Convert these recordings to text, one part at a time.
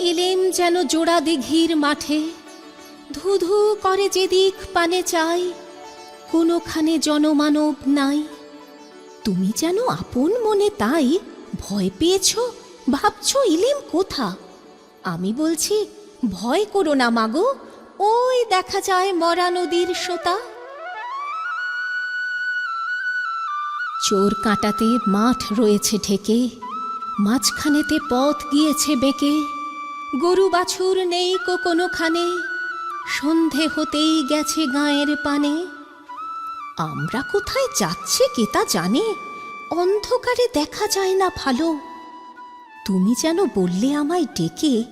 এলেম যেন জোড়া দিঘির মাঠে। ধু ধু করে যেদিক পানে চাই, কোনোখানে জনমানব নাই। তুমি যেন আপন মনে তাই ভয় পেয়েছ, ভাবছ ইলিম কোথা? আমি বলছি, ভয় করো না মাগো, ওই দেখা যায় মরা নদীর সোতা। চোর কাটাতে মাঠ রয়েছে ঢেকে, মাঝখানেতে পথ গিয়েছে বেঁকে। গরু বাছুর নেই কো কোনোখানে। সন্ধে হতেই গেছে গায়ের পানে। আমরা কোথায় যাচ্ছে কে তা জানে? অন্ধকারে দেখা যায় না ভালো। তুমি যেন বললে আমায় ডেকে,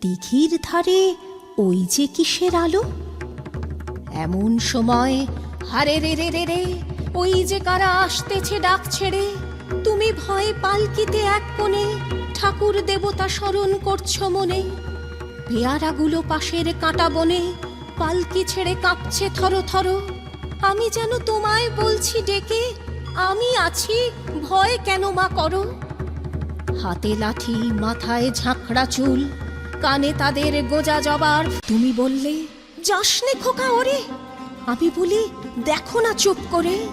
দিঘির ধারে ওই যে কিসের আলো? এমন সময়, হারে রে রে রে রে, ওই যে কারা আসতেছে ডাক ছেড়ে তুমি ভয় পালকিতে এক কোণে ঠাকুর দেবতা স্মরণ করছ মনে। পেয়ারাগুলো পাশের কাঁটা বনে, পালকি ছেড়ে কাঁপছে থর থর। আমি যেন তোমায় বলছি ডেকে, আমি আছি, ভয় কেন মা করো? হাতে লাঠি, মাথায় ঝাঁকড়া চুল, কানে তাদের গোজা জবার তুমি বললে যাসনে খোকা ওরে। আমি বলি, দেখো না চুপ করে।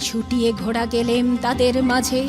ছুটিয়ে ঘোড়া গেলেম তাদের মাঝে।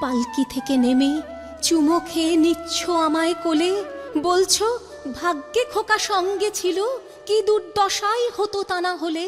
পালকি থেকে নেমে চুমো খেয়ে নিচ্ছ আমায় কোলে। বলছো, ভাগ্যে খোকা সঙ্গে ছিল, কি দুর্দশাই হতো তা না হলে।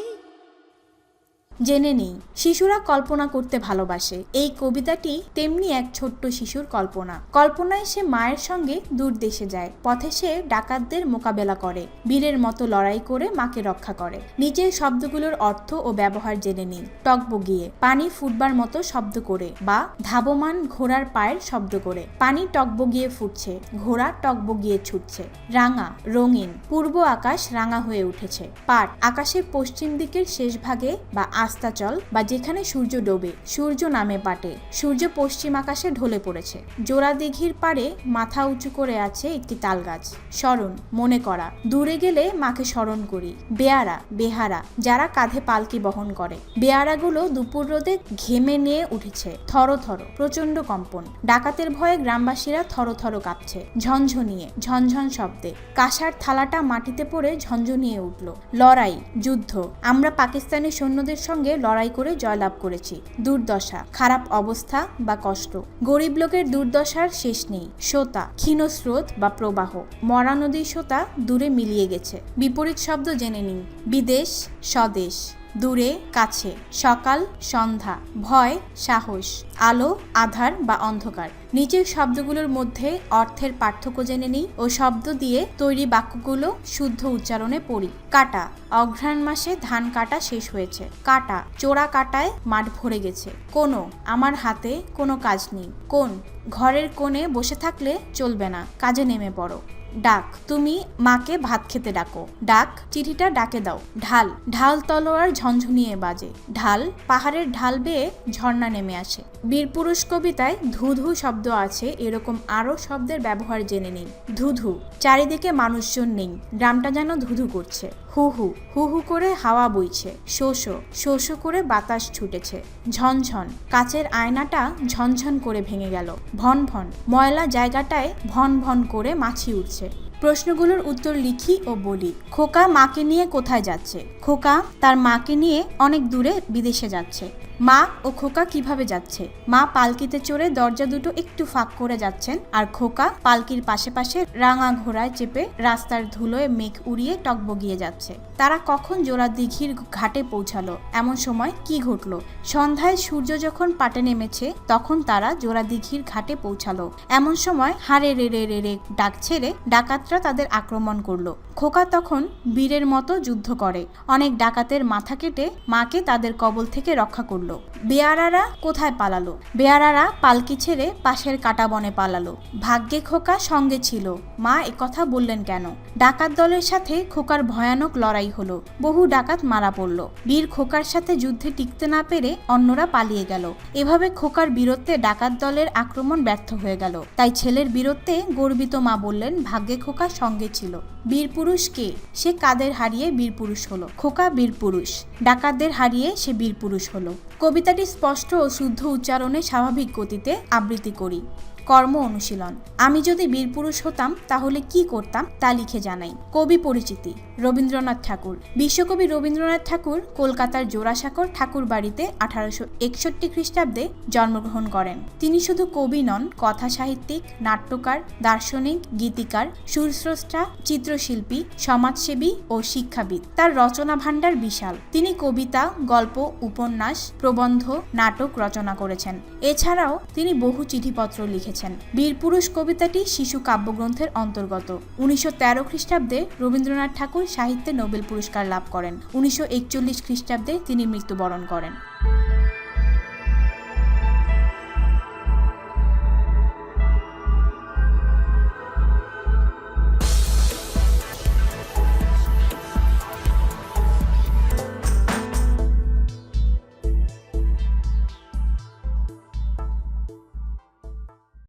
জেনে নেই। শিশুরা কল্পনা করতে ভালোবাসে। এই কবিতাটি তেমনি এক ছোট্ট শিশুর কল্পনা। কল্পনায় সে মায়ের সঙ্গে দূর দেশে যায়। পথে সে ডাকাতদের মোকাবেলা করে। বীরের মতো লড়াই করে মাকে রক্ষা করে। নিজের শব্দগুলোর অর্থ ও ব্যবহার জেনে নিন। টকবগিয়ে পানি ফুটবার মতো শব্দ করে বা ধাবমান ঘোড়ার পায়ের শব্দ করে। পানি টকবগিয়ে ফুটছে। ঘোড়া টকবগিয়ে ছুটছে। রাঙা, রঙিন। পূর্ব আকাশ রাঙা হয়ে উঠেছে। পাট আকাশের পশ্চিম দিকের শেষ ভাগে বা আস্তাচল বা যেখানে সূর্য ডোবে, সূর্য নামে পাটে, সূর্য পশ্চিম আকাশে ঢলে পড়েছে। জোড়া দিঘির পাড়ে মাথা উঁচু করে আছে একটি তাল গাছ স্মরণ, মনে করা। দূরে গেলে মাকে স্মরণ করি। বেয়ারা, বেহারা, যারা কাঁধে পালকি বহন করে। বেয়ারাগুলো দুপুর রোদে ঘেমে নিয়ে উঠেছে। থর থর প্রচণ্ড কম্পন। ডাকাতের ভয়ে গ্রামবাসীরা থর থর কাঁপছে। ঝনঝনিয়ে, ঝনঝন শব্দে। কাঁসার থালাটা মাটিতে পড়ে ঝনঝনিয়ে উঠল। লড়াই, যুদ্ধ। আমরা পাকিস্তানের সৈন্যদের সঙ্গে লড়াই করে জয়লাভ করেছি। দুর্দশা, খারাপ অবস্থা বা কষ্ট। গরিব লোকের দুর্দশার শেষ নেই। সোতা, ক্ষীণ স্রোত বা প্রবাহ। মরা নদীর সোতা দূরে মিলিয়ে গেছে। বিপরীত শব্দ জেনে নিন। বিদেশ, স্বদেশ। দূরে, কাছে, সকাল, সন্ধ্যা, ভয়, সাহস, আলো, আধার বা অন্ধকার। নিচের শব্দগুলোর মধ্যে অর্থের পার্থক্য জেনে নিই ও শব্দ দিয়ে তৈরি বাক্যগুলো শুদ্ধ উচ্চারণে পড়ি। কাটা, অঘ্রাণ মাসে ধান কাটা শেষ হয়েছে। কাটা, চোরা কাটায় মাঠ ভরে গেছে। কোনো, আমার হাতে কোনো কাজ নেই। কোন, ঘরের কোণে বসে থাকলে চলবে না, কাজে নেমে পড়ো। ডাক, তুমি মাকে ভাত খেতে ডাকো। ডাক, চিঠিটা ডাকে দাও। ঢাল ঢাল তলোয়ার ঝনঝনিয়ে বাজে। ঢাল, পাহাড়ের ঢাল বেয়ে ঝর্ণা নেমে আসে। বীরপুরুষ কবিতায় ধুধু শব্দ আছে, এরকম আরও শব্দের ব্যবহার জেনে নিন। ধুধু, চারিদিকে মানুষজন নেই, গ্রামটা যেন ধুধু করছে। হু হু হু হু করে হাওয়া বইছে। শোষ শোষ করে বাতাস ছুটেছে। ঝনঝন কাচের আয়নাটা ঝনঝন করে ভেঙে গেল। ভন ভন, ময়লা জায়গাটায় ভন ভন করে মাছি উঠছে প্রশ্নগুলোর উত্তর লিখি ও বলি। খোকা মাকে নিয়ে কোথায় যাচ্ছে? খোকা তার মাকে নিয়ে অনেক দূরে বিদেশে যাচ্ছে। মা ও খোকা কীভাবে যাচ্ছে? মা পালকিতে চড়ে দরজা দুটো একটু ফাঁক করে যাচ্ছেন আর খোকা পালকির পাশে পাশে রাঙা ঘোড়ায় চেপে রাস্তার ধুলোয় মেঘ উড়িয়ে টকবগিয়ে যাচ্ছে। তারা কখন জোড়া দিঘির ঘাটে পৌঁছালো? এমন সময় কি ঘটলো? সন্ধ্যায় সূর্য যখন পাটে নেমেছে, তখন তারা জোড়া দিঘির ঘাটে পৌঁছালো। এমন সময় হারে রে রে রে রে ডাক ছেড়ে ডাকাতরা তাদের আক্রমণ করল। খোকা তখন বীরের মতো যুদ্ধ করে। অনেক ডাকাতের মাথা কেটে মাকে তাদের কবল থেকে রক্ষা করল। বেয়ারারা কোথায় পালালো? বেয়ারারা পালকি ছেড়ে পাশের কাটা বনে পালালো। ভাগ্যে খোকা সঙ্গে ছিল। মা কথা বললেন কেন? ডাকাত দলের সাথে খোকার ভয়ানক লড়াই হলো। বহু ডাকাত মারা পড়ল। বীর খোকার সাথে যুদ্ধে টিকতে না পেরে অন্যরা পালিয়ে গেল। এভাবে খোকার বীরত্বে ডাকাত দলের আক্রমণ ব্যর্থ হয়ে গেল। তাই ছেলের বীরত্বে গর্বিত মা বললেন, ভাগ্যে খোকা সঙ্গে ছিল। বীর পুরুষ কে? সে কাদের হারিয়ে বীর পুরুষ হলো। খোকা বীর পুরুষ। ডাকাতদের হারিয়ে সে বীর পুরুষ হলো। কবিতাটি স্পষ্ট ও শুদ্ধ উচ্চারণে স্বাভাবিক গতিতে আবৃত্তি করি। কর্ম অনুশীলন। আমি যদি বীরপুরুষ হতাম, তাহলে কি করতাম তা লিখে জানাই। কবি পরিচিতি, রবীন্দ্রনাথ ঠাকুর। বিশ্বকবি রবীন্দ্রনাথ ঠাকুর কলকাতার জোড়াসাঁকর ঠাকুর বাড়িতে আঠারোশো একষট্টি খ্রিস্টাব্দে জন্মগ্রহণ করেন। তিনি শুধু কবি নন, কথা সাহিত্যিক, নাট্যকার, দার্শনিক, গীতিকার, সুরস্রষ্টা, চিত্রশিল্পী, সমাজসেবী ও শিক্ষাবিদ। তার রচনা ভাণ্ডার বিশাল। তিনি কবিতা, গল্প, উপন্যাস, প্রবন্ধ, নাটক রচনা করেছেন। এছাড়াও তিনি বহু চিঠিপত্র লিখেছেন। বীরপুরুষ কবিতাটি শিশু কাব্যগ্রন্থের অন্তর্গত। উনিশশো তেরো খ্রিস্টাব্দে রবীন্দ্রনাথ ঠাকুর সাহিত্যে নোবেল পুরস্কার লাভ করেন। উনিশশো একচল্লিশ খ্রিস্টাব্দে তিনি মৃত্যুবরণ করেন।